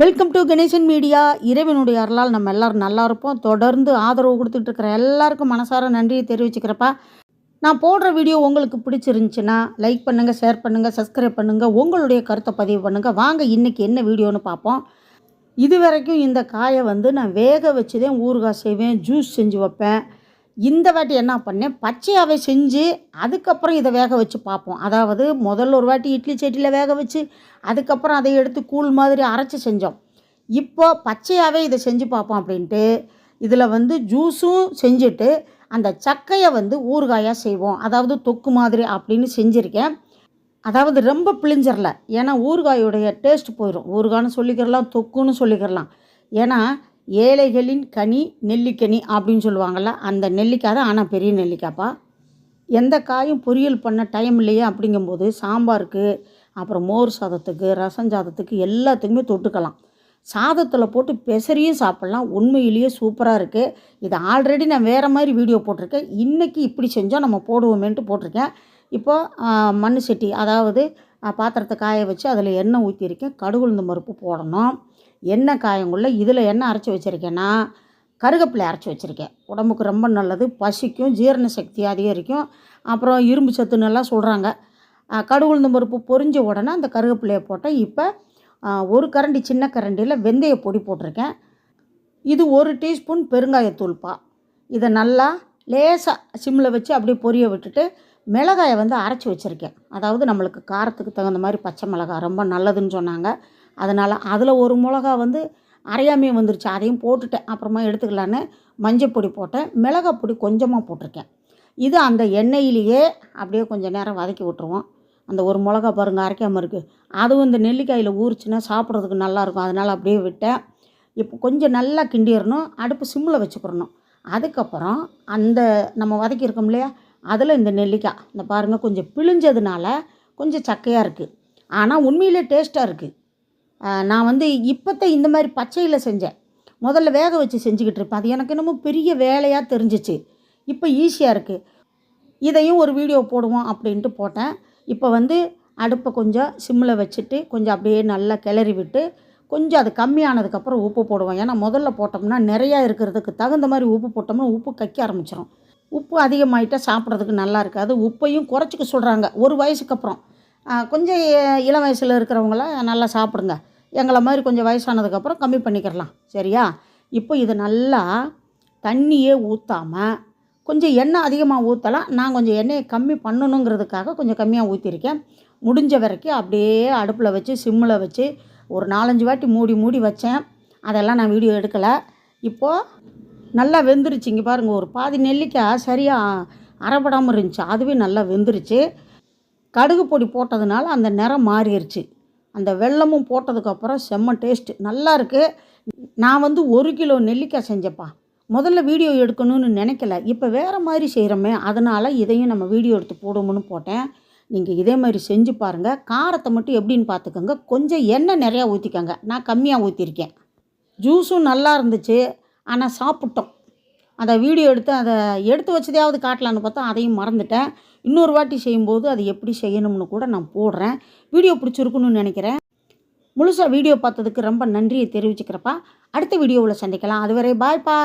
Welcome to Ganesan media இறைவனுடைய அருளால் நம்ம எல்லாரும் நல்லா இருப்போம். தொடர்ந்து ஆதரவு கொடுத்துட்டு இருக்கிற எல்லாருக்கும் மனசார நன்றியை தெரிவிச்சுக்கிறப்பா. நான் போடுற வீடியோ உங்களுக்கு பிடிச்சிருந்துச்சுன்னா லைக் பண்ணுங்கள் ஷேர் பண்ணுங்கள் சப்ஸ்கிரைப் பண்ணுங்கள் உங்களுடைய கருத்தை பதிவு பண்ணுங்கள் வாங்க இன்றைக்கி என்ன வீடியோன்னு பார்ப்போம். இது வரைக்கும் இந்த காயை வந்து நான் வேக வச்சு தான் ஊறுகாய் செய்வேன் ஜூஸ் செஞ்சு வைப்பேன். இந்த வாட்டி என்ன பண்ணேன்? பச்சையாகவே செஞ்சு அதுக்கப்புறம் இதை வேக வச்சு பார்ப்போம். அதாவது முதல்ல ஒரு வாட்டி இட்லி சட்டியில் வேக வச்சு அதுக்கப்புறம் அதை எடுத்து கூழ் மாதிரி அரைச்சி செஞ்சோம். இப்போ பச்சையாகவே இதை செஞ்சு பார்ப்போம் அப்படின்ட்டு இதில் வந்து ஜூஸும் செஞ்சுட்டு அந்த சக்கையை வந்து ஊறுகாயாக செய்வோம். அதாவது தொக்கு மாதிரி அப்படின்னு செஞ்சுருக்கேன். அதாவது ரொம்ப பிழிஞ்சிடல ஏன்னா ஊறுகாயோடைய டேஸ்ட் போயிடும் ஊறுகான்னு சொல்லிக்கிறலாம் தொக்குன்னு சொல்லிக்கிறலாம். ஏன்னா ஏழைகளின் கனி நெல்லிக்கனி அப்படின்னு சொல்லுவாங்கள்ல அந்த நெல்லிக்காய் தான் ஆனால் பெரிய நெல்லிக்காய்ப்பா எந்த காயும் பொரியல் பண்ண டைம் இல்லையா அப்படிங்கும்போது சாம்பாருக்கு அப்புறம் மோர் சாதத்துக்கு ரசம் சாதத்துக்கு எல்லாத்துக்குமே தொட்டுக்கலாம். சாதத்தில் போட்டு பெசரியும் சாப்பிட்லாம். உண்மையிலேயே சூப்பராக இருக்குது இது ஆல்ரெடி நான் வேறு மாதிரி வீடியோ போட்டிருக்கேன். இன்றைக்கி இப்படி செஞ்சால் நம்ம போடுவோமேன்ட்டு போட்டிருக்கேன். இப்போ மண் சட்டி அதாவது பாத்திரத்தை காய வச்சு அதில் எண்ணெய் ஊற்றிருக்கேன் கடுகுழுந்து பருப்பு போடணும். எண்ணெய் காயங்குள்ள இதில் என்ன அரைச்சி வச்சுருக்கேன்னா கருகப்பிலை அரைச்சி வச்சுருக்கேன். உடம்புக்கு ரொம்ப நல்லது பசிக்கும் ஜீரண சக்தி அதிகரிக்கும். அப்புறம் இரும்பு சத்துன்னு எல்லாம் சொல்கிறாங்க கடுகு உளுந்தம் பருப்பு பொரிஞ்ச உடனே அந்த கருகப்பிலையை போட்டேன். இப்போ ஒரு கரண்டி சின்ன கரண்டியில் வெந்தய பொடி போட்டிருக்கேன். இது ஒரு டீஸ்பூன் பெருங்காயத்தூள்பா இதை நல்லா லேசாக சிம்மில் வச்சு அப்படியே பொரிய விட்டுட்டு மிளகாயை வந்து அரைச்சி வச்சுருக்கேன். அதாவது நம்மளுக்கு காரத்துக்கு தகுந்த மாதிரி பச்சை மிளகாய் ரொம்ப நல்லதுன்னு சொன்னாங்க. அதனால் அதில் ஒரு மிளகா வந்து அரையாமே வந்துருச்சு. அதையும் போட்டுட்டேன். அப்புறமா எடுத்துக்கலான்னு மஞ்சள் பொடி போட்டேன். மிளகாப்பொடி கொஞ்சமாக போட்டிருக்கேன். இது அந்த எண்ணெயிலேயே அப்படியே கொஞ்சம் நேரம் வதக்கி விட்ருவோம் அந்த ஒரு மிளகா பாருங்க அரைக்காமல் இருக்குது அதுவும் இந்த நெல்லிக்காயில் ஊறிச்சுன்னா சாப்பிட்றதுக்கு நல்லாயிருக்கும் அதனால் அப்படியே விட்டேன். இப்போ கொஞ்சம் நல்லா கிண்டிடணும் அடுப்பு சிம்மில் வச்சுக்கிறணும். அதுக்கப்புறம் அந்த நம்ம வதக்கியிருக்கோம் இல்லையா? அதில் இந்த நெல்லிக்காய். இந்த பாருங்கள் கொஞ்சம் பிழிஞ்சதுனால கொஞ்சம் சக்கையாக இருக்குது ஆனால் உண்மையிலே டேஸ்ட்டாக இருக்குது நான் வந்து இப்போத்த இந்த மாதிரி பச்சையில் செஞ்சேன். முதல்ல வேக வச்சு செஞ்சுக்கிட்டு இருப்பேன். அது எனக்கு என்னமோ பெரிய வேலையாக தெரிஞ்சிச்சு. இப்போ ஈஸியாக இருக்குது இதையும் ஒரு வீடியோ போடுவோம் அப்படின்ட்டு போட்டேன். இப்போ வந்து அடுப்பை கொஞ்சம் சிம்மில் வச்சுட்டு கொஞ்சம் அப்படியே நல்லா கிளறி விட்டு கொஞ்சம் அது கம்மியானதுக்கப்புறம் உப்பு போடுவோம். ஏன்னா முதல்ல போட்டோம்னா நிறையா இருக்கிறதுக்கு தகுந்த மாதிரி உப்பு போட்டோம்னா உப்பு கக்க ஆரம்பிச்சிடும் உப்பு அதிகமாகிட்டால் சாப்பிட்றதுக்கு நல்லா இருக்காது. உப்பையும் குறைச்சிக்க சொல்கிறாங்க ஒரு வயசுக்கு அப்புறம். கொஞ்சம் இளம் வயசில் இருக்கிறவங்களாம் நல்லா சாப்பிடுங்க. எங்களை மாதிரி கொஞ்சம் வயசானதுக்கப்புறம் கம்மி பண்ணிக்கிறலாம். சரியா? இப்போ இது நல்லா தண்ணியே ஊற்றாமல் கொஞ்சம் எண்ணெய் அதிகமாக ஊற்றலாம் நான் கொஞ்சம் எண்ணெயை கம்மி பண்ணணுங்கிறதுக்காக கொஞ்சம் கம்மியாக ஊற்றிருக்கேன் முடிஞ்ச வரைக்கும் அப்படியே அடுப்பில் வச்சு சிம்மில் வச்சு ஒரு நாலஞ்சு வாட்டி மூடி மூடி வச்சேன். அதெல்லாம் நான் வீடியோ எடுக்கலை. இப்போது நல்லா வெந்துருச்சு. இங்கே பாருங்கள் ஒரு பாதி நெல்லிக்காய் சரியாக அரைப்படாமல் இருந்துச்சு. அதுவே நல்லா வெந்துருச்சு. கடுகு பொடி போட்டதுனால அந்த நிறம் மாறிடுச்சு அந்த வெல்லமும் போட்டதுக்கப்புறம் செம்ம டேஸ்ட்டு நல்லா இருக்குது நான் வந்து ஒரு கிலோ நெல்லிக்காய் செஞ்சப்பா முதல்ல வீடியோ எடுக்கணும்னு நினைக்கல. இப்போ வேறு மாதிரி செய்கிறோமே அதனால் இதையும் நம்ம வீடியோ எடுத்து போடுவோம்னு போட்டேன். நீங்கள் இதே மாதிரி செஞ்சு பாருங்கள் காரத்தை மட்டும் எப்படின்னு பார்த்துக்கோங்க கொஞ்சம் எண்ணெய் நிறையா ஊற்றிக்கோங்க நான் கம்மியாக ஊற்றிருக்கேன் ஜூஸும் நல்லா இருந்துச்சு. ஆனால் சாப்பிட்டோம். அதை வீடியோ எடுத்து அதை எடுத்து வச்சதையாவது காட்டலான்னு பார்த்தா அதையும் மறந்துட்டேன். இன்னொரு வாட்டி செய்யும்போது அது எப்படி செய்யணும்னு கூட நான் போடுறேன். வீடியோ பிடிச்சிருக்குன்னு நினைக்கிறேன். முழுசாக வீடியோ பார்த்ததுக்கு ரொம்ப நன்றியை தெரிவிச்சுக்கிறப்பா. அடுத்த வீடியோவில் சந்திக்கலாம். அதுவரை பாய்ப்பா.